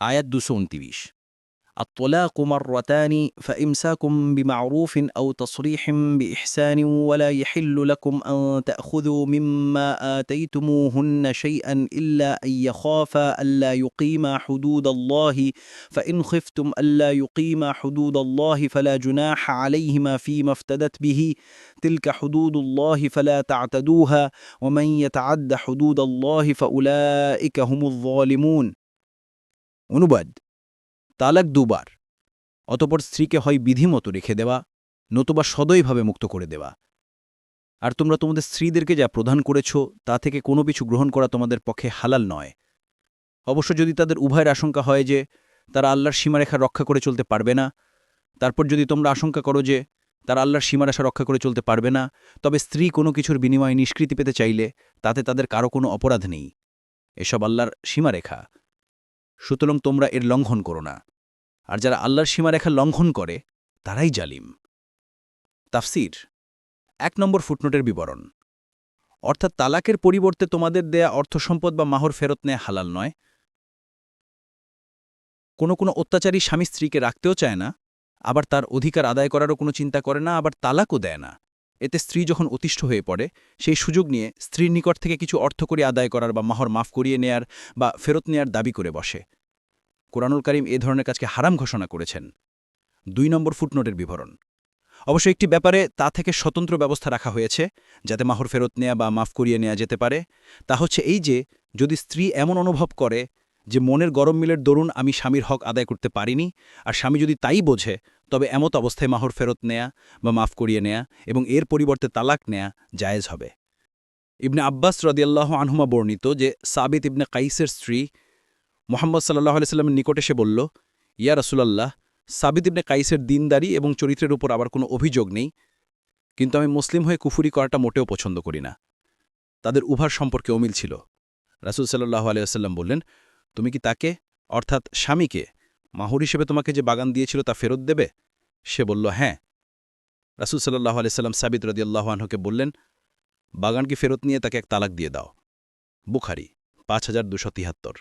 আয়াত দুশো উনতিরিশ الطلاق مرتان فإمساك بمعروف أو تصريح بإحسان ولا يحل لكم أن تأخذوا مما آتيتموهن شيئا إلا أن يخافا ألا يقيما حدود الله فإن خفتم ألا يقيما حدود الله فلا جناح عليهما فيما افتدت به تلك حدود الله فلا تعتدوها ومن يتعد حدود الله فأولئك هم الظالمون অনুবাদ। তালাক দুবার। অতপর স্ত্রীকে হয় বিধিমতো রেখে দেওয়া, নতুবা সদয়ভাবে মুক্ত করে দেওয়া। আর তোমরা তোমাদের স্ত্রীদেরকে যা প্রদান করেছ, তা থেকে কোনো কিছু গ্রহণ করা তোমাদের পক্ষে হালাল নয়। অবশ্য যদি তাদের উভয়ের আশঙ্কা হয় যে, তারা আল্লাহর সীমারেখা রক্ষা করে চলতে পারবে না, তারপর যদি তোমরা আশঙ্কা করো যে, তারা আল্লাহর সীমারেখা রক্ষা করে চলতে পারবে না, তবে স্ত্রী কোনো কিছুর বিনিময়ে নিষ্কৃতি পেতে চাইলে, তাতে তাদের কারও কোনো অপরাধ নেই। এসব আল্লাহর সীমারেখা। সুতরাং তোমরা এর লঙ্ঘন করো না। আর যারা আল্লাহর সীমারেখা লঙ্ঘন করে, তারাই জালিম। তাফসির, এক নম্বর ফুটনোটের বিবরণ। অর্থাৎ তালাকের পরিবর্তে তোমাদের দেয়া অর্থসম্পদ বা মাহর ফেরত নেয় হালাল নয়। কোনো কোনো অত্যাচারী স্বামী স্ত্রীকে রাখতেও চায় না, আবার তার অধিকার আদায় করারও কোনো চিন্তা করে না, আবার তালাকও দেয় না। এতে স্ত্রী যখন অতিষ্ঠ হয়ে পড়ে, সেই সুযোগ নিয়ে স্ত্রীর নিকট থেকে কিছু অর্থ করে আদায় করার বা মাহর মাফ করিয়ে নেয়ার বা ফেরত নেয়ার দাবি করে বসে। কোরআনুল করিম এ ধরনের কাজকে হারাম ঘোষণা করেছেন। দুই নম্বর ফুটনোটের বিবরণ। অবশ্য একটি ব্যাপারে তা থেকে স্বতন্ত্র ব্যবস্থা রাখা হয়েছে, যাতে মাহর ফেরত নেয়া বা মাফ করিয়ে নেওয়া যেতে পারে। তা হচ্ছে এই যে, যদি স্ত্রী এমন অনুভব করে যে মনের গরম মিলের দরুন আমি স্বামীর হক আদায় করতে পারিনি, আর স্বামী যদি তাই বোঝে, তবে এমত অবস্থায় মাহর ফেরত নেয়া বা মাফ করিয়ে নেয়া এবং এর পরিবর্তে তালাক নেয়া জায়েজ হবে। ইবনে আব্বাস রদিয়াল্লাহ আনহুমা বর্ণিত যে সাবিত ইবনে কাইসের স্ত্রী মোহাম্মদ সাল্লাহ আলাইস্লামের নিকটে সে বলল, ইয়া রসুলাল্লাহ সাবিত ইবনে কাইসের দিনদারি এবং চরিত্রের উপর আবার কোনো অভিযোগ নেই, কিন্তু আমি মুসলিম হয়ে কুফুরি করাটা মোটেও পছন্দ করি না। তাদের উভার সম্পর্কে অমিল ছিল। রাসুল সাল্লাহ আলিয়াল্লাম বললেন, তুমি কি তাকে, অর্থাৎ স্বামীকে, মাহুর হিসেবে তোমাকে যে বাগান দিয়েছিল তা ফেরত দেবে? সে বলল হ্যাঁ। রাসুল সাল্লাহ আলিয়াল্লাম সাবিত রদিয়াল্লাহ আনহুকে বললেন বাগানকে ফেরত নিয়ে তাকে এক তালাক দিয়ে দাও। বুখারি, পাঁচ হাজার দুশো তিহাত্তর।